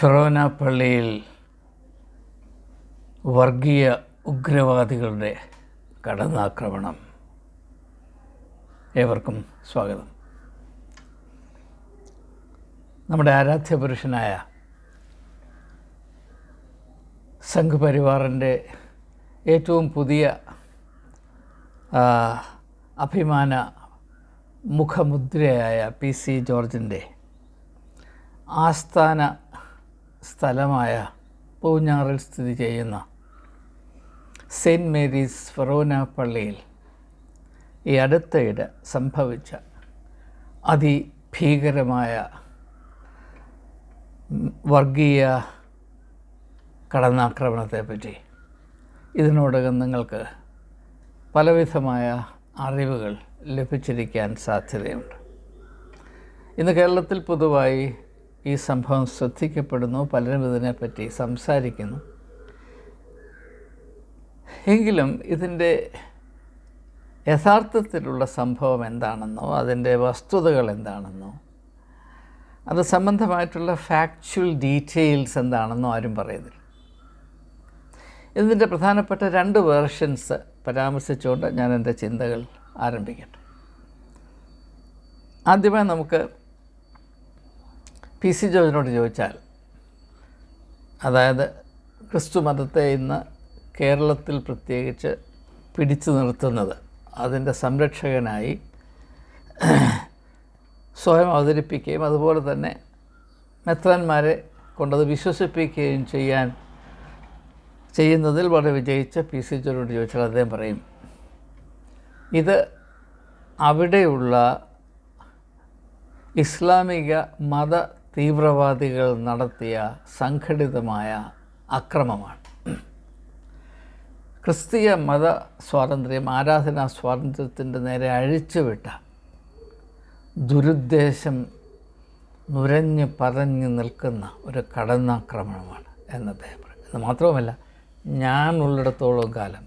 ഫെറോന പള്ളിയിൽ വർഗീയ ഉഗ്രവാദികളുടെ കടന്നാക്രമണം. ഏവർക്കും സ്വാഗതം. നമ്മുടെ ആരാധ്യപുരുഷനായ സംഘ് പരിവാറിന്റെ ഏറ്റവും പുതിയ അഭിമാന മുഖമുദ്രയായ പി സി ജോർജിന്റെ ആസ്ഥാന സ്ഥലമായ പൂഞ്ഞാറിൽ സ്ഥിതി ചെയ്യുന്ന സെയിന്റ് മേരീസ് ഫെറോന പള്ളിയിൽ ഈ അടുത്തയിടെ സംഭവിച്ച അതിഭീകരമായ വർഗീയ കടന്നാക്രമണത്തെപ്പറ്റി ഇതിനോടകം നിങ്ങൾക്ക് പലവിധമായ അറിവുകൾ ലഭിച്ചിരിക്കാൻ സാധ്യതയുണ്ട്. ഇന്ന് കേരളത്തിൽ പൊതുവായി ഈ സംഭവം ശ്രദ്ധിക്കപ്പെടുന്നു പലരും ഇതിനെപ്പറ്റി സംസാരിക്കുന്നു. എങ്കിലും ഇതിന്റെ യഥാർത്ഥത്തിലുള്ള സംഭവം എന്താണെന്നോ അതിന്റെ വസ്തുതകൾ എന്താണെന്നോ അത് സംബന്ധമായിട്ടുള്ള ഫാക്ച്വൽ ഡീറ്റെയിൽസ് എന്താണെന്നോ ആരും പറയുന്നില്ല. ഇതിന്റെ പ്രധാനപ്പെട്ട രണ്ട് വേർഷൻസ് പരാമർശിച്ചുകൊണ്ട് ഞാൻ എന്റെ ചിന്തകൾ ആരംഭിക്കട്ടെ. ആദ്യമായി നമുക്ക് പി സി ജോർജിനോട് ചോദിച്ചാൽ അതായത് ക്രിസ്തു മതത്തെ ഇന്ന് കേരളത്തിൽ പ്രത്യേകിച്ച് പിടിച്ചു നിർത്തുന്നത് അതിന്റെ സംരക്ഷകനായി സ്വയം അവതരിപ്പിക്കുകയും അതുപോലെ തന്നെ മെത്രാന്മാരെ കൊണ്ടത് വിശ്വസിപ്പിക്കുകയും ചെയ്യാൻ ചെയ്യുന്നതിൽ വളരെ വിജയിച്ച പി സി ജോർജിനോട് ചോദിച്ചാൽ അദ്ദേഹം പറയും ഇത് അവിടെയുള്ള ഇസ്ലാമിക മത തീവ്രവാദികൾ നടത്തിയ സംഘടിതമായ അക്രമമാണ്. ക്രിസ്തീയ മത സ്വാതന്ത്ര്യം ആരാധനാ സ്വാതന്ത്ര്യത്തിന്റെ നേരെ അഴിച്ചുവിട്ട ദുരുദ്ദേശം നുരഞ്ഞ് പറഞ്ഞ് നിൽക്കുന്ന ഒരു കടന്നാക്രമണമാണ് എന്ന് അദ്ദേഹം പറയും എന്ന് മാത്രവുമല്ല ഞാൻ ഉള്ളിടത്തോളം കാലം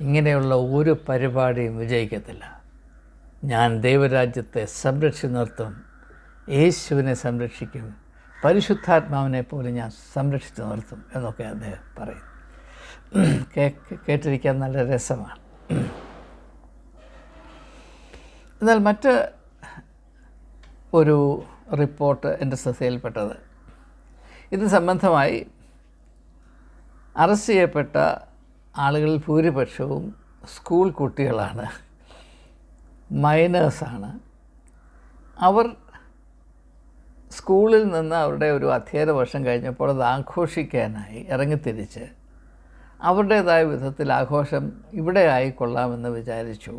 ഇങ്ങനെയുള്ള ഒരു പരിപാടിയും വിജയിക്കത്തില്ല. ഞാൻ ദൈവരാജ്യത്തെ സംരക്ഷിച്ചു നിർത്തും. യേശുവിനെ സംരക്ഷിക്കും. പരിശുദ്ധാത്മാവിനെ പോലെ ഞാൻ സംരക്ഷിച്ചു നിർത്തും എന്നൊക്കെ അദ്ദേഹം പറയും കേട്ടിരിക്കാൻ നല്ല രസമാണ്. എന്നാൽ മറ്റ് ഒരു റിപ്പോർട്ട് എന്റെ ശ്രദ്ധയിൽപ്പെട്ടത്. ഇത് സംബന്ധമായി അറസ്റ്റ് ചെയ്യപ്പെട്ട ആളുകളിൽ ഭൂരിപക്ഷവും സ്കൂൾ കുട്ടികളാണ്. മൈനേഴ്സാണ്. അവർ സ്കൂളിൽ നിന്ന് അവരുടെ ഒരു അധ്യയന വർഷം കഴിഞ്ഞപ്പോൾ അത് ആഘോഷിക്കാനായി ഇറങ്ങിത്തിരിച്ച് അവരുടേതായ വിധത്തിൽ ആഘോഷം ഇവിടെ ആയിക്കൊള്ളാമെന്ന് വിചാരിച്ചു.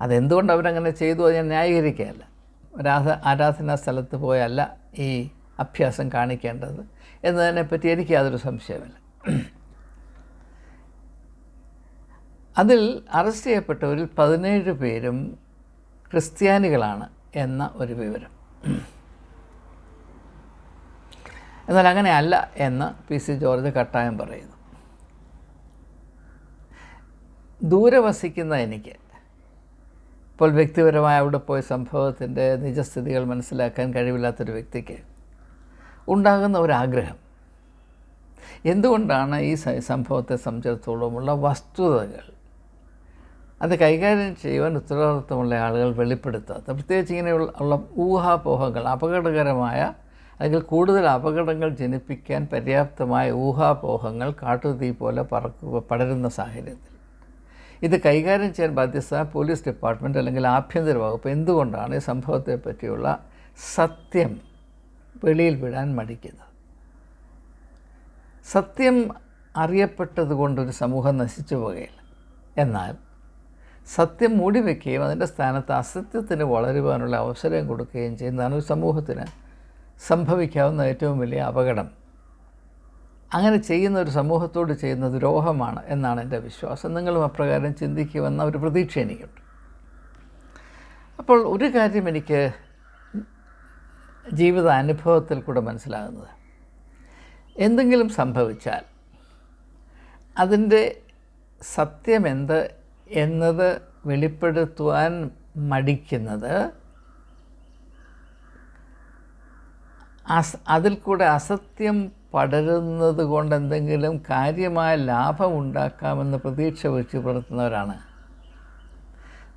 അതെന്തുകൊണ്ട് അവരങ്ങനെ ചെയ്തു അത് ഞാൻ ന്യായീകരിക്കുകയല്ല. ഒരാധ ആരാധനാ സ്ഥലത്ത് പോയല്ല ഈ അഭ്യാസം കാണിക്കേണ്ടത് എന്നതിനെപ്പറ്റി എനിക്ക് യാതൊരു സംശയമില്ല അതിൽ അറസ്റ്റ് ചെയ്യപ്പെട്ടവരിൽ പതിനേഴ് പേരും ക്രിസ്ത്യാനികളാണ് എന്ന ഒരു വിവരം. എന്നാൽ അങ്ങനെയല്ല എന്ന് പി സി ജോർജ് കട്ടായം പറയുന്നു. ദൂരെ വസിക്കുന്ന എനിക്ക് ഇപ്പോൾ വ്യക്തിപരമായ അവിടെ പോയ സംഭവത്തിന്റെ നിജസ്ഥിതികൾ മനസ്സിലാക്കാൻ കഴിവില്ലാത്തൊരു വ്യക്തിക്ക് ഉണ്ടാകുന്ന ഒരാഗ്രഹം. എന്തുകൊണ്ടാണ് ഈ സംഭവത്തെ സംബന്ധിച്ചിടത്തോളമുള്ള വസ്തുതകൾ? അത് കൈകാര്യം ചെയ്യുവാൻ ഉത്തരവാദിത്വമുള്ള ആളുകൾ വെളിപ്പെടുത്താത്ത പ്രത്യേകിച്ച് ഇങ്ങനെയുള്ള ഉള്ള ഊഹാപോഹങ്ങൾ അപകടകരമായ അല്ലെങ്കിൽ കൂടുതൽ അപകടങ്ങൾ ജനിപ്പിക്കാൻ പര്യാപ്തമായ ഊഹാപോഹങ്ങൾ കാട്ടുതീ പോലെ പറക്കുക പടരുന്ന സാഹചര്യത്തിൽ. ഇത് കൈകാര്യം ചെയ്യാൻ ബാധ്യസ്ഥ പോലീസ് ഡിപ്പാർട്ട്മെന്റ് അല്ലെങ്കിൽ ആഭ്യന്തര വകുപ്പ് എന്തുകൊണ്ടാണ് ഈ സംഭവത്തെ പറ്റിയുള്ള സത്യം വെളിയിൽ വിടാൻ മടിക്കുന്നത്? സത്യം അറിയപ്പെട്ടത് കൊണ്ടൊരു സമൂഹം നശിച്ചു പോകുകയില്ല എന്നാൽ സത്യം മൂടിവെക്കുകയും അതിന്റെ സ്ഥാനത്ത് അസത്യത്തിന് വളരുവാനുള്ള അവസരം കൊടുക്കുകയും ചെയ്യുന്നതാണ് ഒരു സമൂഹത്തിന് സംഭവിക്കാവുന്ന ഏറ്റവും വലിയ അപകടം. അങ്ങനെ ചെയ്യുന്ന ഒരു സമൂഹത്തോട് ചെയ്യുന്ന ദ്രോഹമാണ് എന്നാണ് എന്റെ വിശ്വാസം. നിങ്ങളും അപ്രകാരം ചിന്തിക്കുമെന്ന ഒരു പ്രതീക്ഷ എനിക്കുണ്ട്. അപ്പോൾ ഒരു കാര്യം എനിക്ക് ജീവിത അനുഭവത്തിൽ കൂടെ മനസ്സിലാകുന്നത്. എന്തെങ്കിലും സംഭവിച്ചാൽ അതിന്റെ സത്യമെന്ത് എന്നത് വെളിപ്പെടുത്തുവാൻ മടിക്കുന്നത് അസ് അതിൽ കൂടെ അസത്യം പടരുന്നത് കൊണ്ട് എന്തെങ്കിലും കാര്യമായ ലാഭം ഉണ്ടാക്കാമെന്ന് പ്രതീക്ഷ വെച്ച് പുലർത്തുന്നവരാണ്.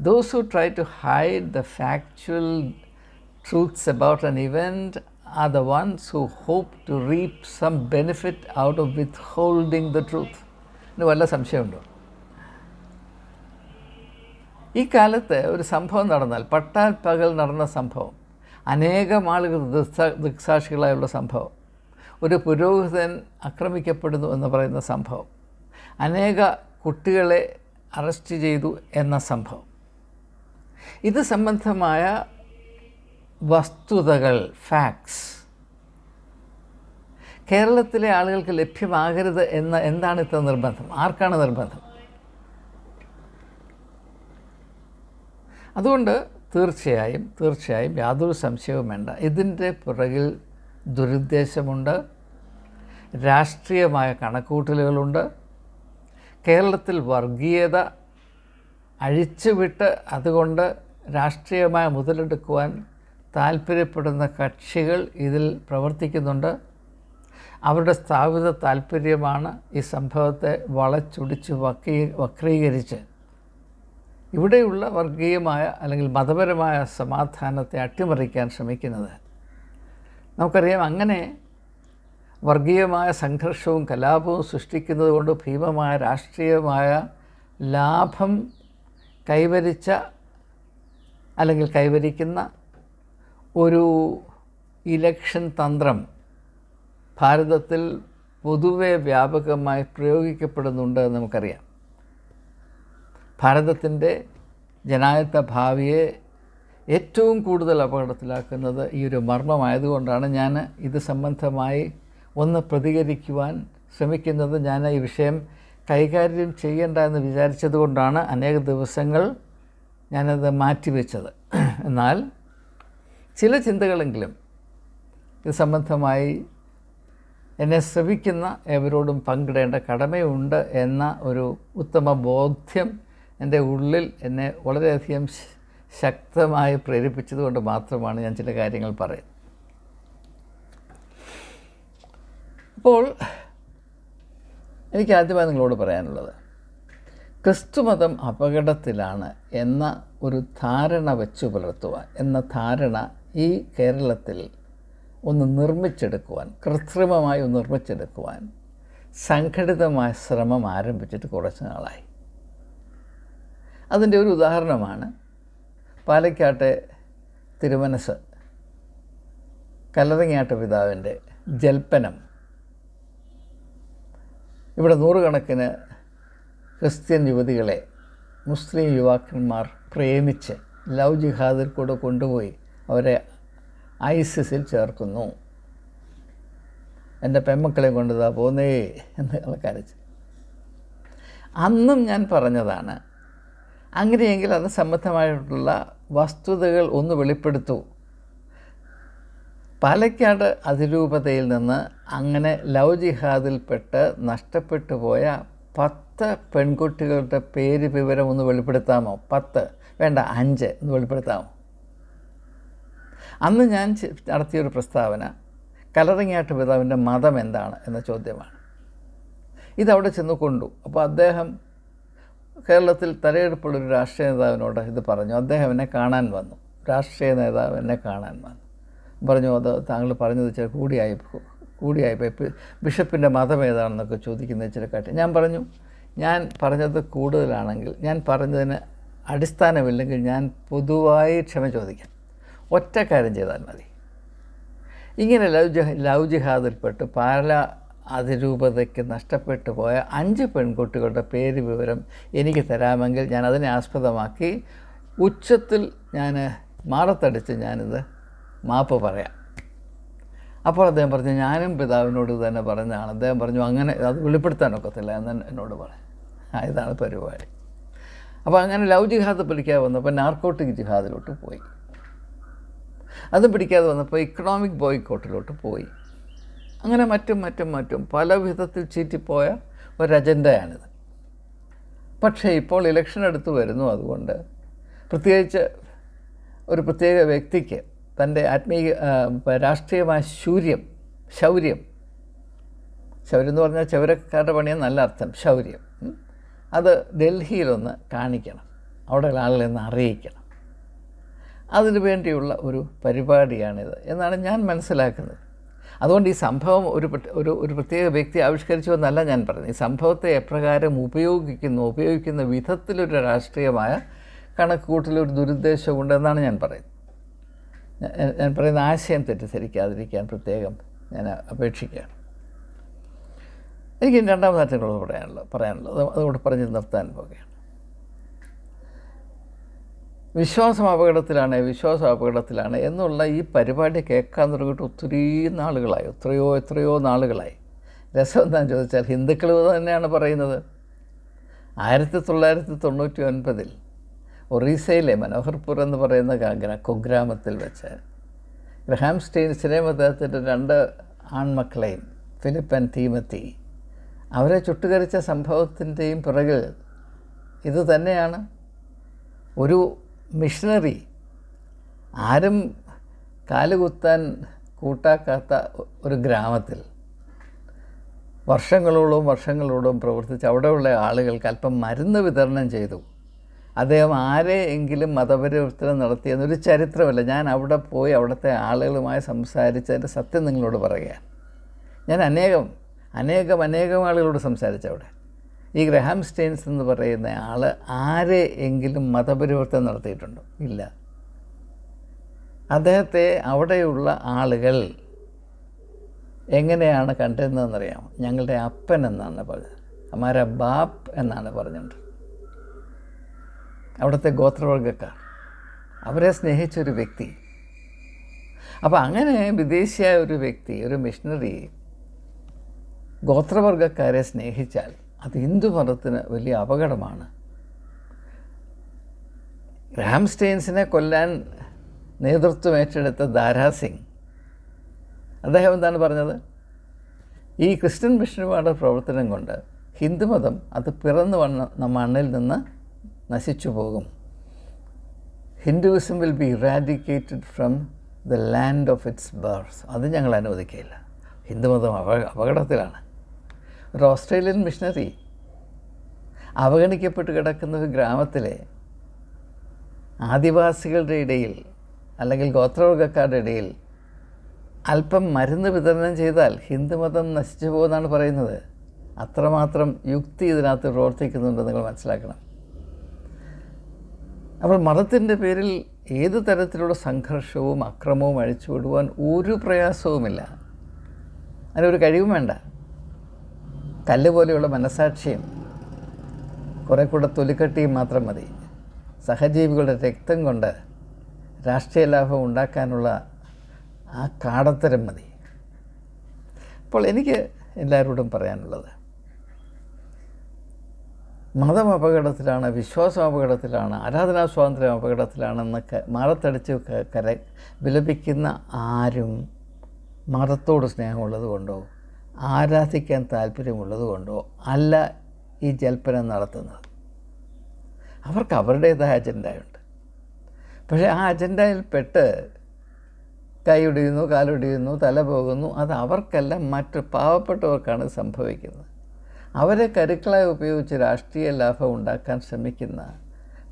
Those who try to hide the factual truths about an event are the ones who hope to to some benefit out of withholding the truth എന്ന് വല്ല സംശയമുണ്ടോ? ഈ കാലത്ത് ഒരു സംഭവം നടന്നാൽ പട്ടാൽ പകൽ നടന്ന സംഭവം. അനേകം ആളുകൾ ദൃക്സാ ദൃക്സാക്ഷികളായുള്ള സംഭവം. ഒരു പുരോഹിതൻ ആക്രമിക്കപ്പെടുന്നു എന്ന് പറയുന്ന സംഭവം. അനേക കുട്ടികളെ അറസ്റ്റ് ചെയ്തു എന്ന സംഭവം. ഇത് സംബന്ധമായ വസ്തുതകൾ ഫാക്ട്സ് കേരളത്തിലെ ആളുകൾക്ക് ലഭ്യമാകരുത് എന്ന എന്താണ് ഇത്ര നിർബന്ധം? ആർക്കാണ് നിർബന്ധം? അതുകൊണ്ട് തീർച്ചയായും തീർച്ചയായും യാതൊരു സംശയവും വേണ്ട. ഇതിന്റെ പുറകിൽ ദുരുദ്ദേശമുണ്ട്. രാഷ്ട്രീയമായ കണക്കൂട്ടലുകളുണ്ട്. കേരളത്തിൽ വർഗീയത അഴിച്ചുവിട്ട് അതുകൊണ്ട് രാഷ്ട്രീയമായ മുതലെടുക്കുവാൻ താല്പര്യപ്പെടുന്ന കക്ഷികൾ ഇതിൽ പ്രവർത്തിക്കുന്നുണ്ട്. അവരുടെ സ്ഥാപിത താല്പര്യമാണ് ഈ സംഭവത്തെ വളച്ചൊടിച്ച് വക്രീ വക്രീകരിച്ച് ഇവിടെയുള്ള വർഗീയമായ അല്ലെങ്കിൽ മതപരമായ സമാധാനത്തെ അട്ടിമറിക്കാൻ ശ്രമിക്കുന്നത്. നമുക്കറിയാം അങ്ങനെ വർഗീയമായ സംഘർഷവും കലാപവും സൃഷ്ടിക്കുന്നത് കൊണ്ട് ഭീമമായ രാഷ്ട്രീയമായ ലാഭം കൈവരിച്ച അല്ലെങ്കിൽ കൈവരിക്കുന്ന ഒരു ഇലക്ഷൻ തന്ത്രം ഭാരതത്തിൽ പൊതുവെ വ്യാപകമായി പ്രയോഗിക്കപ്പെടുന്നുണ്ട് നമുക്കറിയാം. ഭാരതത്തിന്റെ ജനായത്ത ഭാവിയെ ഏറ്റവും കൂടുതൽ അപകടത്തിലാക്കുന്നത് ഈ ഒരു മർമ്മമായതുകൊണ്ടാണ് ഞാൻ ഇത് സംബന്ധമായി ഒന്ന് പ്രതികരിക്കുവാൻ ശ്രമിക്കുന്നത്. ഞാൻ ഈ വിഷയം കൈകാര്യം ചെയ്യേണ്ട എന്ന് വിചാരിച്ചത് കൊണ്ടാണ് അനേക ദിവസങ്ങൾ ഞാനത് മാറ്റിവെച്ചത്. എന്നാൽ ചില ചിന്തകളെങ്കിലും ഇത് സംബന്ധമായി എന്നെ ശ്രമിക്കുന്ന ഏവരോടും പങ്കിടേണ്ട കടമയുണ്ട് എന്ന ഒരു ഉത്തമ ബോധ്യം എന്റെ ഉള്ളിൽ എന്നെ വളരെയധികം ശക്തമായി പ്രേരിപ്പിച്ചതുകൊണ്ട് മാത്രമാണ് ഞാൻ ചില കാര്യങ്ങൾ പറയുന്നത്. അപ്പോൾ എനിക്ക് ആദ്യമായി നിങ്ങളോട് പറയാനുള്ളത് ക്രിസ്തുമതം അപകടത്തിലാണ് എന്ന ഒരു ധാരണ വെച്ചു പുലർത്തുക എന്ന ധാരണ ഈ കേരളത്തിൽ ഒന്ന് നിർമ്മിച്ചെടുക്കുവാൻ കൃത്രിമമായി ഒന്ന് നിർമ്മിച്ചെടുക്കുവാൻ സംഘടിതമായ ശ്രമം ആരംഭിച്ചിട്ട് കുറച്ച് നാളായി. അതിന്റെ ഒരു ഉദാഹരണമാണ് പാലക്കാട്ടെ തിരുമനസ് കല്ലറങ്ങാട്ട പിതാവിന്റെ ജൽപ്പനം. ഇവിടെ നൂറുകണക്കിന് ക്രിസ്ത്യൻ യുവതികളെ മുസ്ലിം യുവാക്കന്മാർ പ്രേമിച്ച് ലവ് ജിഹാദിൽ കൂടെ കൊണ്ടുപോയി അവരെ ഐസിസിൽ ചേർക്കുന്നു. എന്റെ പെമ്മക്കളെ കൊണ്ടുതാ പോന്നേ എന്ന് കരച്ച് അന്നും ഞാൻ പറഞ്ഞതാണ് അങ്ങനെയെങ്കിൽ അത് സംബന്ധമായിട്ടുള്ള വസ്തുതകൾ ഒന്ന് വെളിപ്പെടുത്തൂ. പാലക്കാട് അതിരൂപതയിൽ നിന്ന് അങ്ങനെ ലവ് ജിഹാദിൽപ്പെട്ട് നഷ്ടപ്പെട്ടു പോയ പത്ത് പെൺകുട്ടികളുടെ പേര് വിവരം ഒന്ന് വെളിപ്പെടുത്താമോ? പത്ത്. വേണ്ട അഞ്ച്. ഒന്ന് വെളിപ്പെടുത്താമോ? അന്ന് ഞാൻ നടത്തിയൊരു പ്രസ്താവന കലറിങ്ങാട്ട് പിതാവിന്റെ മതം എന്താണ് എന്ന ചോദ്യമാണ്. ഇതവിടെ ചെന്ന് കൊണ്ടു. അപ്പോൾ അദ്ദേഹം കേരളത്തിൽ തലയെടുപ്പുള്ളൊരു രാഷ്ട്രീയ നേതാവിനോട് ഇത് പറഞ്ഞു. അദ്ദേഹം എന്നെ കാണാൻ വന്നു. രാഷ്ട്രീയ നേതാവ് എന്നെ കാണാൻ വന്നു. പറഞ്ഞു അത് താങ്കൾ പറഞ്ഞത് ചില കൂടിയായി ഇപ്പം ബിഷപ്പിന്റെ മതം ഏതാണെന്നൊക്കെ ചോദിക്കുന്ന ചില കാര്യം ഞാൻ പറഞ്ഞു ഞാൻ പറഞ്ഞത് കൂടുതലാണെങ്കിൽ ഞാൻ പറഞ്ഞതിന് അടിസ്ഥാനമില്ലെങ്കിൽ ഞാൻ പൊതുവായി ക്ഷമ ചോദിക്കാം. ഒറ്റ കാര്യം ചെയ്താൽ മതി. ഇങ്ങനെ ലവ് ജിഹ ലവ് ജിഹാദിൽപ്പെട്ട് പാല അതിരൂപതയ്ക്ക് നഷ്ടപ്പെട്ടു പോയ അഞ്ച് പെൺകുട്ടികളുടെ പേര് വിവരം എനിക്ക് തരാമെങ്കിൽ ഞാൻ അതിനെ ആസ്പദമാക്കി ഉച്ചത്തിൽ ഞാൻ മാറത്തടിച്ച് ഞാനിത് മാപ്പ് പറയാം. അപ്പോൾ അദ്ദേഹം പറഞ്ഞു ഞാനും പിതാവിനോട് തന്നെ പറഞ്ഞതാണ്. അദ്ദേഹം പറഞ്ഞു അങ്ങനെ അത് വെളിപ്പെടുത്താനൊക്കത്തില്ല എന്ന് എന്നോട് പറഞ്ഞു. ഇതാണ് പരിപാടി. അപ്പോൾ അങ്ങനെ ലവ് ജിഹാദ് പിടിക്കാതെ വന്നപ്പോൾ നാർക്കോട്ടിക് ജിഹാദിലോട്ട് പോയി. അതും പിടിക്കാതെ വന്നപ്പോൾ ഇക്കണോമിക് ബോയ്ക്കോട്ടിലോട്ട് പോയി. അങ്ങനെ മറ്റും മറ്റും മറ്റും പല വിധത്തിൽ ചീറ്റിപ്പോയ അജണ്ടയാണിത് പക്ഷേ ഇപ്പോൾ ഇലക്ഷൻ അടുത്ത് വരുന്നു അതുകൊണ്ട് പ്രത്യേകിച്ച് ഒരു പ്രത്യേക വ്യക്തിക്ക് തന്റെ ആത്മീയ രാഷ്ട്രീയമായ ശൂര്യം ശൗര്യം ശൗര്യം എന്ന് പറഞ്ഞാൽ ചൗരക്കാരുടെ പണിയ നല്ല അർത്ഥം ശൗര്യം. അത് ഡൽഹിയിലൊന്ന് കാണിക്കണം അവിടെയുള്ള ആളുകളെ ഒന്ന് അറിയിക്കണം അതിനു വേണ്ടിയുള്ള ഒരു പരിപാടിയാണിത് എന്നാണ് ഞാൻ മനസ്സിലാക്കുന്നത് അതുകൊണ്ട് ഈ സംഭവം ഒരു ഒരു ഒരു പ്രത്യേക വ്യക്തി ആവിഷ്കരിച്ചു എന്നല്ല ഞാൻ പറയുന്നത് ഈ സംഭവത്തെ എപ്രകാരം ഉപയോഗിക്കുന്നു ഉപയോഗിക്കുന്ന വിധത്തിലൊരു രാഷ്ട്രീയമായ കണക്കുകൂട്ടലൊരു ദുരുദ്ദേശമുണ്ടെന്നാണ് ഞാൻ പറയുന്നത്. ഞാൻ- പറയുന്ന ആശയം തെറ്റിദ്ധരിക്കാതിരിക്കാൻ പ്രത്യേകം ഞാൻ അപേക്ഷിക്കുകയാണ്. എനിക്ക് രണ്ടാമതായിട്ട് നിങ്ങളോട് പറയാനുള്ളത് പറയാനുള്ളത്. അത് അതുകൊണ്ട് പറഞ്ഞ് നിർത്താൻ പോകുകയാണ് വിശ്വാസം അപകടത്തിലാണ് വിശ്വാസം അപകടത്തിലാണ് എന്നുള്ള ഈ പരിപാടി കേൾക്കാൻ തുടങ്ങിയിട്ട് ഒത്തിരി നാളുകളായി എത്രയോ എത്രയോ നാളുകളായി. രസം എന്താണെന്ന് ചോദിച്ചാൽ ഹിന്ദുക്കൾ തന്നെയാണ് പറയുന്നത്. ആയിരത്തി തൊള്ളായിരത്തി തൊണ്ണൂറ്റി ഒൻപതിൽ ഒറീസയിലെ മനോഹർപൂർ എന്ന് പറയുന്ന ഗ്രാ- കുഗ്രാമത്തിൽ വെച്ച് ഗ്രഹാം സ്റ്റെയിൻസിനെയും അദ്ദേഹത്തിന്റെ രണ്ട് ആൺമക്കളെയും ഫിലിപ്പൻ തീമത്തി അവരെ ചുട്ടുകരിച്ച സംഭവത്തിന്റെയും പിറകിൽ ഇത് തന്നെയാണ്. ഒരു മിഷണറി ആരും കാലുകുത്താൻ കൂട്ടാക്കാത്ത ഒരു ഗ്രാമത്തിൽ വർഷങ്ങളോളം വർഷങ്ങളോളം പ്രവർത്തിച്ച് അവിടെയുള്ള ആളുകൾക്ക് അല്പം മരുന്ന് വിതരണം ചെയ്തു. അദ്ദേഹം ആരെയെങ്കിലും മതപരിവർത്തനം നടത്തിയെന്നൊരു ചരിത്രമല്ല. ഞാൻ അവിടെ പോയി അവിടുത്തെ ആളുകളുമായി സംസാരിച്ചതിന്റെ സത്യം നിങ്ങളോട് പറയുകയാണ്. ഞാൻ അനേകം അനേകം അനേകം ആളുകളോട് സംസാരിച്ചു അവിടെ. ഈ ഗ്രഹാം സ്റ്റെയിൻസ് എന്ന് പറയുന്ന ആൾ ആരെ എങ്കിലും മതപരിവർത്തനം നടത്തിയിട്ടുണ്ടോ? ഇല്ല. അദ്ദേഹത്തെ അവിടെയുള്ള ആളുകൾ എങ്ങനെയാണ് കണ്ടിരുന്നതെന്നറിയാമോ ഞങ്ങളുടെ അപ്പൻ എന്നാണ് പറഞ്ഞത്. അമാര ബാപ്പ് എന്നാണ് പറഞ്ഞിട്ടുണ്ട്. അവിടുത്തെ ഗോത്രവർഗക്കാർ അവരെ സ്നേഹിച്ചൊരു വ്യക്തി. അപ്പോൾ അങ്ങനെ വിദേശിയായ ഒരു വ്യക്തി ഒരു മിഷണറി ഗോത്രവർഗക്കാരെ സ്നേഹിച്ചാൽ അത് ഹിന്ദു മതത്തിന് വലിയ അപകടമാണ്? ഗ്രാം സ്റ്റെയിൻസിനെ കൊല്ലാൻ നേതൃത്വം ഏറ്റെടുത്ത ദാരാസിംഗ് അദ്ദേഹം എന്താണ് പറഞ്ഞത്? ഈ ക്രിസ്ത്യൻ മിഷണറിമാരുടെ പ്രവർത്തനം കൊണ്ട് ഹിന്ദുമതം അത് പിറന്നു വന്ന മണ്ണിൽ നിന്ന് നശിച്ചു പോകും. Hinduism will be eradicated from the land of its birth അത് ഞങ്ങൾ അനുവദിക്കുകയില്ല. ഹിന്ദുമതം അപ അപകടത്തിലാണ്. ഒരു ഓസ്ട്രേലിയൻ മിഷണറി അവഗണിക്കപ്പെട്ട് കിടക്കുന്ന ഒരു ഗ്രാമത്തിലെ ആദിവാസികളുടെ ഇടയിൽ അല്ലെങ്കിൽ ഗോത്രവർഗക്കാരുടെ ഇടയിൽ അല്പം മരുന്ന് വിതരണം ചെയ്താൽ ഹിന്ദുമതം നശിച്ചു പോകുമെന്നാണ് പറയുന്നത്. അത്രമാത്രം യുക്തി ഇതിനകത്ത് പ്രവർത്തിക്കുന്നുണ്ട് നിങ്ങൾ മനസ്സിലാക്കണം. അപ്പോൾ മതത്തിന്റെ പേരിൽ ഏത് തരത്തിലുള്ള സംഘർഷവും അക്രമവും അഴിച്ചുവിടുവാൻ ഒരു പ്രയാസവുമില്ല. അതിനൊരു കഴിവും വേണ്ട. കല്ല് പോലെയുള്ള മനസാക്ഷിയും കുറേ കൂടെ തൊലിക്കട്ടിയും മാത്രം മതി. സഹജീവികളുടെ രക്തം കൊണ്ട് രാഷ്ട്രീയ ലാഭം ഉണ്ടാക്കാനുള്ള ആ കാടത്തരം മതി. അപ്പോൾ എനിക്ക് എല്ലാവരോടും പറയാനുള്ളത് മതം അപകടത്തിലാണ് വിശ്വാസം അപകടത്തിലാണ് ആരാധനാ സ്വാതന്ത്ര്യം അപകടത്തിലാണെന്നൊക്കെ മാറത്തടിച്ച് കര വിലപിക്കുന്ന ആരും മതത്തോട് സ്നേഹമുള്ളത് കൊണ്ടോ ആരാധിക്കാൻ താല്പര്യമുള്ളത് കൊണ്ടോ അല്ല ഈ ജൽപ്പനം നടത്തുന്നത്. അവർക്ക് അവരുടേതായ അജണ്ടയുണ്ട്. പക്ഷേ ആ അജണ്ടയിൽ പെട്ട് കൈയൊടിയുന്നു കാലൊടിയുന്നു തല പോകുന്നു അത് അവർക്കല്ല മറ്റ് പാവപ്പെട്ടവർക്കാണ് സംഭവിക്കുന്നത്. അവരെ കരുക്കളായി ഉപയോഗിച്ച് രാഷ്ട്രീയ ലാഭം ഉണ്ടാക്കാൻ ശ്രമിക്കുന്ന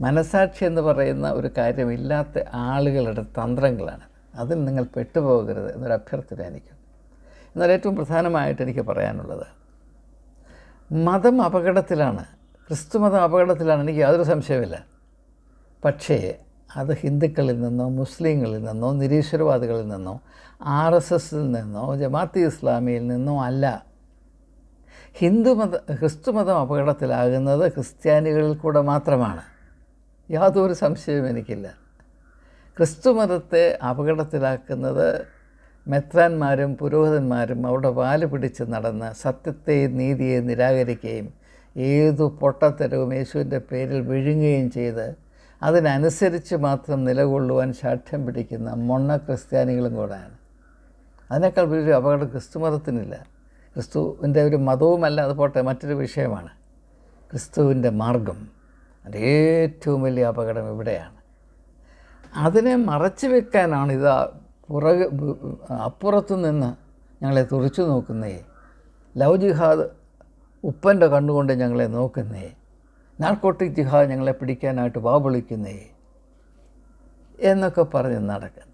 മനസാക്ഷി എന്ന് പറയുന്ന ഒരു കാര്യമില്ലാത്ത ആളുകളുടെ തന്ത്രങ്ങളാണ്. അതിൽ നിങ്ങൾ പെട്ടുപോകരുത് എന്നൊരു അഭ്യർത്ഥന എനിക്ക് എന്നാൽ ഏറ്റവും പ്രധാനമായിട്ട് എനിക്ക് പറയാനുള്ളത് മതം അപകടത്തിലാണ് ക്രിസ്തുമതം അപകടത്തിലാണ് എനിക്ക് യാതൊരു സംശയമില്ല പക്ഷേ അത് ഹിന്ദുക്കളിൽ നിന്നോ മുസ്ലിങ്ങളിൽ നിന്നോ നിരീശ്വരവാദികളിൽ നിന്നോ ആർ എസ് എസിൽ നിന്നോ ജമാഅത്ത് ഇസ്ലാമിയിൽ നിന്നോ അല്ല. ഹിന്ദുമത ക്രിസ്തുമതം അപകടത്തിലാകുന്നത് ക്രിസ്ത്യാനികളിൽ കൂടെ മാത്രമാണ്. യാതൊരു സംശയവും എനിക്കില്ല. ക്രിസ്തുമതത്തെ അപകടത്തിലാക്കുന്നത് മെത്രാന്മാരും പുരോഹിതന്മാരും അവിടെ വാൽ പിടിച്ച് നടന്ന് സത്യത്തെയും നീതിയെയും നിരാകരിക്കുകയും ഏതു പൊട്ടത്തരവും യേശുവിന്റെ പേരിൽ വിഴുങ്ങുകയും ചെയ്ത് അതിനനുസരിച്ച് മാത്രം നിലകൊള്ളുവാൻ ശാഠ്യം പിടിക്കുന്ന മൊണ്ണ ക്രിസ്ത്യാനികളും കൂടെയാണ്. അതിനേക്കാൾ വലിയൊരു അപകടം ക്രിസ്തു മതത്തിനില്ല. ക്രിസ്തുവിന്റെ ഒരു മതവുമല്ല അത് പോട്ടെ മറ്റൊരു വിഷയമാണ്. ക്രിസ്തുവിന്റെ മാർഗം. അത് ഏറ്റവും വലിയ അപകടം ഇവിടെയാണ്. അതിനെ മറച്ചു വെക്കാനാണ് ഇത് പുറകെ അപ്പുറത്തു നിന്ന് ഞങ്ങളെ തുറച്ചു നോക്കുന്നേ. ലവ് ജിഹാദ് ഉപ്പന്റെ കണ്ണുകൊണ്ട് ഞങ്ങളെ നോക്കുന്നേ. നാർക്കോട്ടിക് ജിഹാദ് ഞങ്ങളെ പിടിക്കാനായിട്ട് വാവിളിക്കുന്നേ എന്നൊക്കെ പറഞ്ഞ് നടക്കുന്നു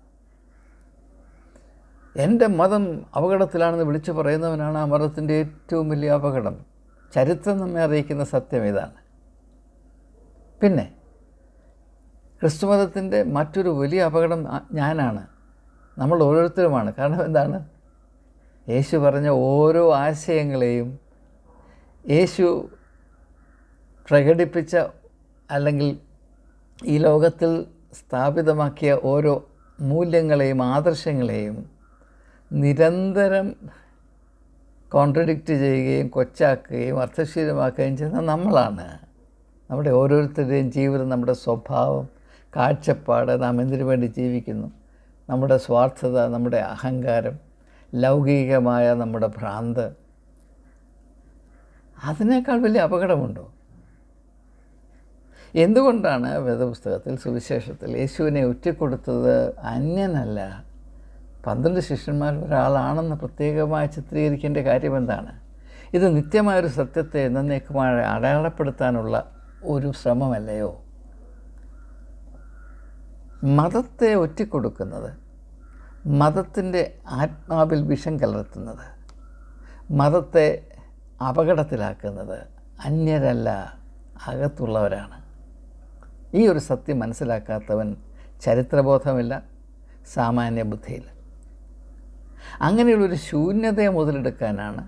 എന്റെ മതം അപകടത്തിലാണെന്ന് വിളിച്ചു പറയുന്നവനാണ് ആ മതത്തിന്റെ ഏറ്റവും വലിയ അപകടം. ചരിത്രം നമ്മെ അറിയിക്കുന്ന സത്യം ഇതാണ്. പിന്നെ ക്രിസ്തുമതത്തിന്റെ മറ്റൊരു വലിയ അപകടം ഞാനാണ്. നമ്മൾ ഓരോരുത്തരുമാണ്. കാരണം എന്താണ്? യേശു പറഞ്ഞ ഓരോ ആശയങ്ങളെയും യേശു പ്രകടിപ്പിച്ച അല്ലെങ്കിൽ ഈ ലോകത്തിൽ സ്ഥാപിതമാക്കിയ ഓരോ മൂല്യങ്ങളെയും ആദർശങ്ങളെയും നിരന്തരം കോൺട്രഡിക്റ്റ് ചെയ്യുകയും കൊച്ചാക്കുകയും അർത്ഥശീലമാക്കുകയും ചെയ്യുന്ന നമ്മളാണ്. നമ്മുടെ ഓരോരുത്തരുടെയും ജീവിതം നമ്മുടെ സ്വഭാവം കാഴ്ചപ്പാട് നാം എന്തിനു വേണ്ടി ജീവിക്കുന്നു? നമ്മുടെ സ്വാർത്ഥത നമ്മുടെ അഹങ്കാരം ലൗകികമായ നമ്മുടെ ഭ്രാന്ത് അതിനേക്കാൾ വലിയ അപകടമുണ്ടോ? എന്തുകൊണ്ടാണ് വേദപുസ്തകത്തിൽ സുവിശേഷത്തിൽ യേശുവിനെ ഒറ്റക്കൊടുത്തത് അന്യനല്ല? പന്ത്രണ്ട് ശിഷ്യന്മാർ ഒരാളാണെന്ന് പ്രത്യേകമായി ചിത്രീകരിക്കേണ്ട കാര്യം എന്താണ്? ഇത് നിത്യമായൊരു സത്യത്തെ എന്നേക്കുമായി അടയാളപ്പെടുത്താനുള്ള ഒരു ശ്രമമല്ലയോ? മതത്തെ ഒറ്റിക്കൊടുക്കുന്നത് മതത്തിന്റെ ആത്മാവിൽ വിഷം കലർത്തുന്നത് മതത്തെ അപകടത്തിലാക്കുന്നത് അന്യരല്ല അകത്തുള്ളവരാണ്. ഈ ഒരു സത്യം മനസ്സിലാക്കാത്തവൻ ചരിത്രബോധമില്ല സാമാന്യ ബുദ്ധിയില്ല. അങ്ങനെയുള്ളൊരു ശൂന്യതയെ മുതലെടുക്കാനാണ്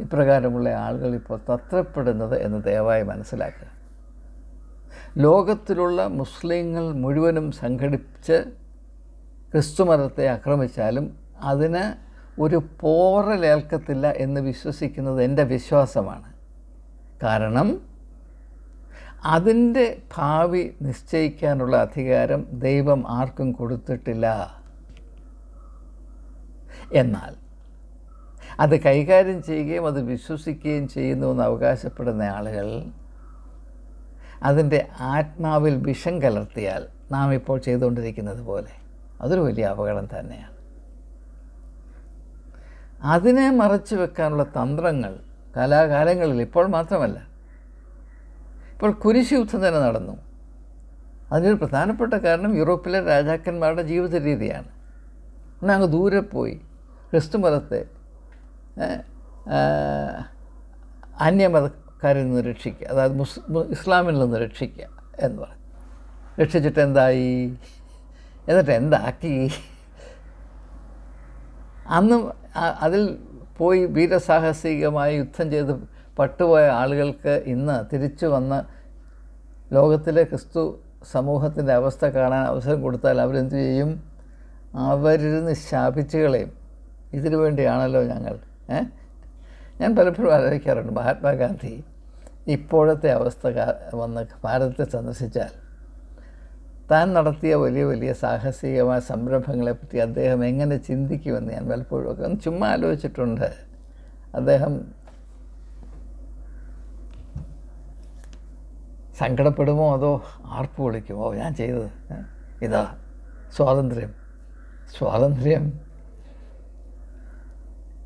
ഇപ്രകാരമുള്ള ആളുകൾ ഇപ്പോൾ തത്രപ്പെടുന്നത് എന്ന് ദയവായി മനസ്സിലാക്കുക. ലോകത്തിലുള്ള മുസ്ലിങ്ങൾ മുഴുവനും സംഘടിപ്പിച്ച് ക്രിസ്തുമതത്തെ ആക്രമിച്ചാലും അതിന് ഒരു പോറലേൽക്കത്തില്ല എന്ന് വിശ്വസിക്കുന്നത് എന്റെ വിശ്വാസമാണ്. കാരണം അതിന്റെ ഭാവി നിശ്ചയിക്കാനുള്ള അധികാരം ദൈവം ആർക്കും കൊടുത്തിട്ടില്ല. എന്നാൽ അത് കൈകാര്യം ചെയ്യുകയും അത് വിശ്വസിക്കുകയും ചെയ്യുന്നു എന്ന് അവകാശപ്പെടുന്ന ആളുകൾ അതിന്റെ ആത്മാവിൽ വിഷം കലർത്തിയാൽ നാം ഇപ്പോൾ ചെയ്തുകൊണ്ടിരിക്കുന്നത് പോലെ അതൊരു വലിയ അപകടം തന്നെയാണ്. അതിനെ മറച്ചു വെക്കാനുള്ള തന്ത്രങ്ങൾ കലാകാലങ്ങളിൽ ഇപ്പോൾ മാത്രമല്ല. ഇപ്പോൾ കുരിശ് യുദ്ധം തന്നെ നടന്നു. അതിനൊരു പ്രധാനപ്പെട്ട കാരണം യൂറോപ്പിലെ രാജാക്കന്മാരുടെ ജീവിത രീതിയാണ്. എന്നാൽ അങ്ങ് ദൂരെ പോയി. ക്രിസ്തുമതത്തെ ഏഹ്, അന്യമതക്കാരിൽ നിന്ന് രക്ഷിക്കുക. അതായത് മുസ് ഇസ്ലാമിൽ നിന്ന് രക്ഷിക്കുക എന്ന് പറഞ്ഞു രക്ഷിച്ചിട്ട് എന്തായി? എന്നിട്ട് എന്താക്കി? അന്ന് അതിൽ പോയി വീരസാഹസികമായി യുദ്ധം ചെയ്ത് പട്ടുപോയ ആളുകൾക്ക് ഇന്ന് തിരിച്ചു വന്ന് ലോകത്തിലെ ക്രിസ്തു സമൂഹത്തിന്റെ അവസ്ഥ കാണാൻ അവസരം കൊടുത്താൽ അവരെന്ത് ചെയ്യും? അവരിരുന്ന് ശാപിച്ചു ഇതിനു വേണ്ടിയാണല്ലോ ഞങ്ങൾ ഏ? ഞാൻ പലപ്പോഴും ആലോചിക്കാറുണ്ട് മഹാത്മാഗാന്ധി ഇപ്പോഴത്തെ അവസ്ഥ വന്ന് ഭാരതത്തെ സന്ദർശിച്ചാൽ താൻ നടത്തിയ വലിയ വലിയ സാഹസികമായ സംരംഭങ്ങളെപ്പറ്റി അദ്ദേഹം എങ്ങനെ ചിന്തിക്കുമെന്ന് ഞാൻ പലപ്പോഴും ഒക്കെ ചുമ്മാ ആലോചിച്ചിട്ടുണ്ട്. അദ്ദേഹം സങ്കടപ്പെടുമോ അതോ ആർപ്പ് വിളിക്കുമോ? ഞാൻ ചെയ്തത് ഇതാ സ്വാതന്ത്ര്യം. സ്വാതന്ത്ര്യം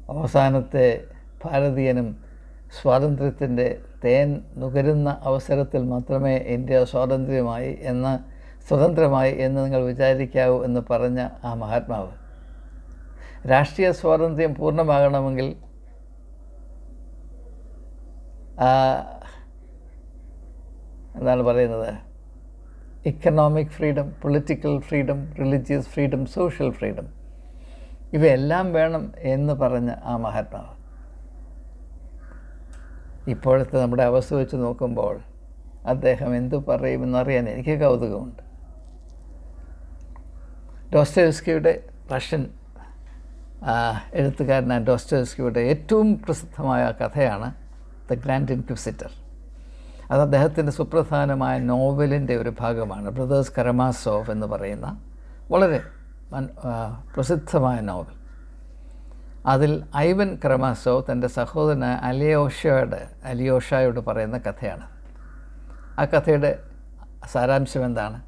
അവസാനത്തെ ഭാരതീയനും സ്വാതന്ത്ര്യത്തിന്റെ തേൻ നുകരുന്ന അവസരത്തിൽ മാത്രമേ ഇന്ത്യ സ്വാതന്ത്ര്യമായി എന്ന് സ്വതന്ത്രമായി എന്ന് നിങ്ങൾ വിചാരിക്കാവൂ എന്ന് പറഞ്ഞ ആ മഹാത്മാവ്. രാഷ്ട്രീയ സ്വാതന്ത്ര്യം പൂർണമാകണമെങ്കിൽ എന്താണ് പറയുന്നത്? Economic freedom political freedom religious freedom social freedom ഇവയെല്ലാം വേണം എന്ന് പറഞ്ഞ ആ മഹാത്മാവ്. ഇപ്പോഴത്തെ നമ്മുടെ അവസ്ഥ വെച്ച് നോക്കുമ്പോൾ അദ്ദേഹം എന്തു പറയുമെന്നറിയാൻ എനിക്ക് കൗതുകമുണ്ട്. ഡോസ്റ്റോസ്കിയുടെ റഷ്യൻ എഴുത്തുകാരനായ ഡോസ്റ്റോസ്കിയുടെ ഏറ്റവും പ്രസിദ്ധമായ കഥയാണ് ദ ഗ്രാൻഡ് ഇൻക്വിസിറ്റർ. അത് അദ്ദേഹത്തിന്റെ സുപ്രധാനമായ നോവലിന്റെ ഒരു ഭാഗമാണ്. ബ്രദേഴ്സ് കരമാസോവ് എന്ന് പറയുന്ന വളരെ പ്രസിദ്ധമായ നോവൽ. അതിൽ ഐവൻ ക്രമാസോ തന്റെ സഹോദരനായ അലിയോഷയോട് അലിയോഷയോട് പറയുന്ന കഥയാണ്. ആ കഥയുടെ സാരാംശം എന്താണ്?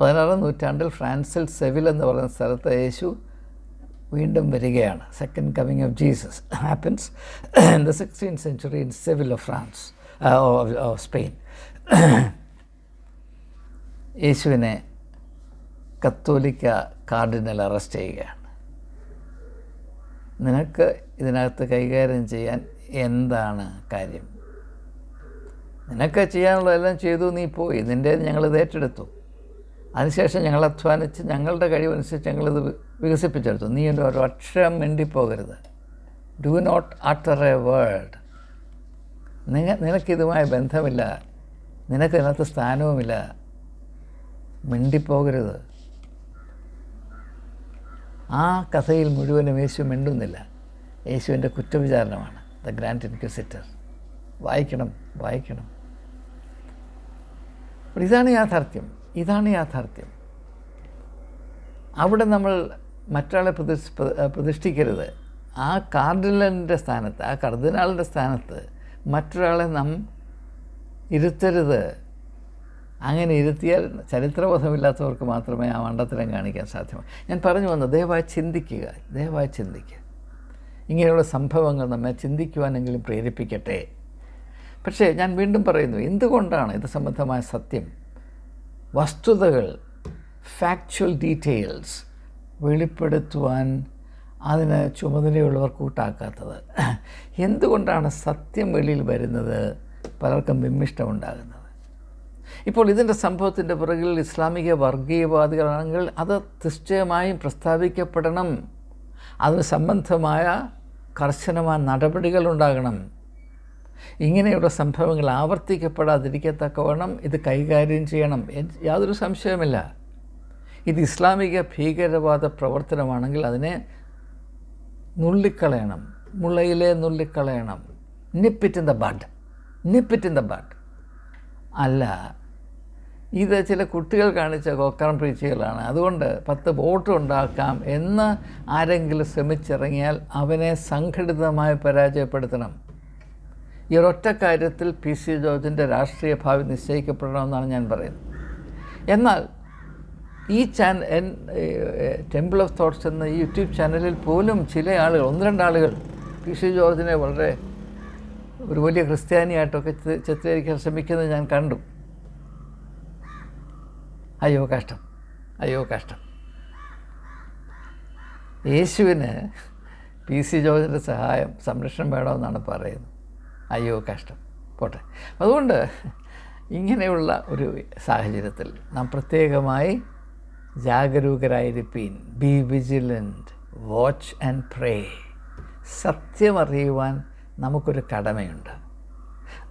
പതിനാറാം നൂറ്റാണ്ടിൽ ഫ്രാൻസിൽ സെവിൽ എന്ന് പറയുന്ന സ്ഥലത്ത് യേശു വീണ്ടും വരികയാണ്. Second coming of Jesus happens in the sixteen century in Seville of France of Spain യേശുവിനെ കത്തോലിക്ക കാർഡിനൽ അറസ്റ്റ് ചെയ്യുകയാണ്. നിനക്ക് ഇതിനകത്ത് കൈകാര്യം ചെയ്യാൻ എന്താണ് കാര്യം? നിനക്ക് ചെയ്യാനുള്ളതെല്ലാം ചെയ്തു നീ പോയി. നിന്റെ ഇത് ഏറ്റെടുത്തു. അതിനുശേഷം ഞങ്ങൾ അധ്വാനിച്ച് ഞങ്ങളുടെ കഴിവനുസരിച്ച് ഞങ്ങളിത് വികസിപ്പിച്ചെടുത്തു. നീ എന്റെ ഒരു അക്ഷരം മിണ്ടിപ്പോകരുത്. Do not utter a word നിങ്ങ നിനക്കിതുമായി ബന്ധമില്ല. നിനക്ക് ഇതിനകത്ത് സ്ഥാനവുമില്ല. മിണ്ടിപ്പോകരുത്. ആ കഥയിൽ മുഴുവനും യേശു മിണ്ടുന്നില്ല. യേശുവിന്റെ കുറ്റവിചാരണമാണ്. ദ ഗ്രാൻഡ് ഇൻക്വിസിറ്റർ വായിക്കണം വായിക്കണം. ഇതാണ് യാഥാർത്ഥ്യം. ഇതാണ് യാഥാർത്ഥ്യം. അവിടെ നമ്മൾ മറ്റൊരാളെ പ്രതിഷ് പ്രതിഷ്ഠിക്കരുത്. ആ കാർഡിനലിന്റെ സ്ഥാനത്ത് ആ കർദിനാളിന്റെ സ്ഥാനത്ത് മറ്റൊരാളെ നാം ഇരുത്തരുത്. അങ്ങനെ ഇരുത്തിയാൽ ചരിത്രബോധമില്ലാത്തവർക്ക് മാത്രമേ ആ മണ്ടത്തരം കാണിക്കാൻ സാധ്യമാകൂ ഞാൻ പറഞ്ഞു വന്നു ദയവായി ചിന്തിക്കുക ദയവായി ചിന്തിക്കുക. ഇങ്ങനെയുള്ള സംഭവങ്ങൾ നമ്മെ ചിന്തിക്കുവാനെങ്കിലും പ്രേരിപ്പിക്കട്ടെ. പക്ഷേ ഞാൻ വീണ്ടും പറയുന്നു എന്തുകൊണ്ടാണ് ഇത് സംബന്ധമായ സത്യം? വസ്തുതകൾ ഫാക്ച്വൽ ഡീറ്റെയിൽസ് വെളിപ്പെടുത്തുവാൻ അതിന് ചുമതലയുള്ളവർ കൂട്ടാക്കാത്തത്. എന്തുകൊണ്ടാണ് സത്യം വെളിയിൽ വരുന്നത്? പലർക്കും വിമ്മിഷ്ടമുണ്ടാകുന്നത്. ഇപ്പോൾ ഇതിന്റെ സംഭവത്തിന്റെ പുറകിൽ ഇസ്ലാമിക വർഗീയവാദികളാണെങ്കിൽ അത് നിശ്ചയമായും പ്രസ്താവിക്കപ്പെടണം. അതിന് സംബന്ധമായ കർശനമായ നടപടികൾ ഉണ്ടാകണം. ഇങ്ങനെയുള്ള സംഭവങ്ങൾ ആവർത്തിക്കപ്പെടാതിരിക്കത്തക്കവണ്ണം ഇത് കൈകാര്യം ചെയ്യണം. യാതൊരു സംശയമില്ല ഇത് ഇസ്ലാമിക ഭീകരവാദ പ്രവർത്തനമാണെങ്കിൽ അതിനെ നുള്ളിക്കളയണം. മുളയിലെ നുള്ളിക്കളയണം. Nip it in the bud. Nip it in the bud. അല്ല ഇത് ചില കുട്ടികൾ കാണിച്ച കൊക്കറം പ്രീച്ചുകളാണ് അതുകൊണ്ട് പത്ത് വോട്ട് ഉണ്ടാക്കാം എന്ന് ആരെങ്കിലും ശ്രമിച്ചിറങ്ങിയാൽ അവനെ സംഘടിതമായി പരാജയപ്പെടുത്തണം. ഈ ഒരൊറ്റ കാര്യത്തിൽ പി സി ജോർജിന്റെ രാഷ്ട്രീയ ഭാവി നിശ്ചയിക്കപ്പെടണമെന്നാണ് ഞാൻ പറയുന്നത്. എന്നാൽ ഈ ചാനൽ എൻ ടെമ്പിൾ ഓഫ് തോട്ട്സ് എന്ന യൂട്യൂബ് ചാനലിൽ പോലും ചില ആളുകൾ ഒന്ന് രണ്ടാളുകൾ പി സി ജോർജിനെ വളരെ ഒരു വലിയ ക്രിസ്ത്യാനിയായിട്ടൊക്കെ ചിത്രീകരിക്കാൻ ശ്രമിക്കുന്നത് ഞാൻ കണ്ടു. അയ്യോ കഷ്ടം. അയ്യോ കഷ്ടം. യേശുവിന് പി സി ജോർജിന്റെ സഹായം സംരക്ഷണം വേണമെന്നാണ് പറയുന്നത്. അയ്യോ കഷ്ടം. പോട്ടെ. അതുകൊണ്ട് ഇങ്ങനെയുള്ള ഒരു സാഹചര്യത്തിൽ നാം പ്രത്യേകമായി ജാഗരൂകരായിരിപ്പീൻ. Be vigilant watch and pray സത്യമറിയുവാൻ നമുക്കൊരു കടമയുണ്ട്.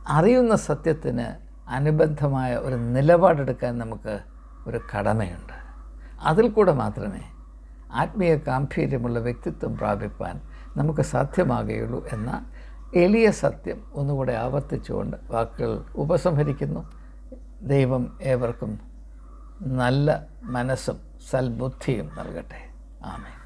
അറിയുന്ന സത്യത്തിന് അനുബന്ധമായ ഒരു നിലപാടെടുക്കാൻ നമുക്ക് ഒരു കടമയുണ്ട്. അതിൽ കൂടെ മാത്രമേ ആത്മീയ ഗാംഭീര്യമുള്ള വ്യക്തിത്വം പ്രാപിപ്പാൻ നമുക്ക് സാധ്യമാകുകയുള്ളൂ എന്ന എളിയ സത്യം ഒന്നുകൂടെ ആവർത്തിച്ചുകൊണ്ട് വാക്കുകൾ ഉപസംഹരിക്കുന്നു. ദൈവം ഏവർക്കും നല്ല മനസ്സും സൽബുദ്ധിയും നൽകട്ടെ. ആമേ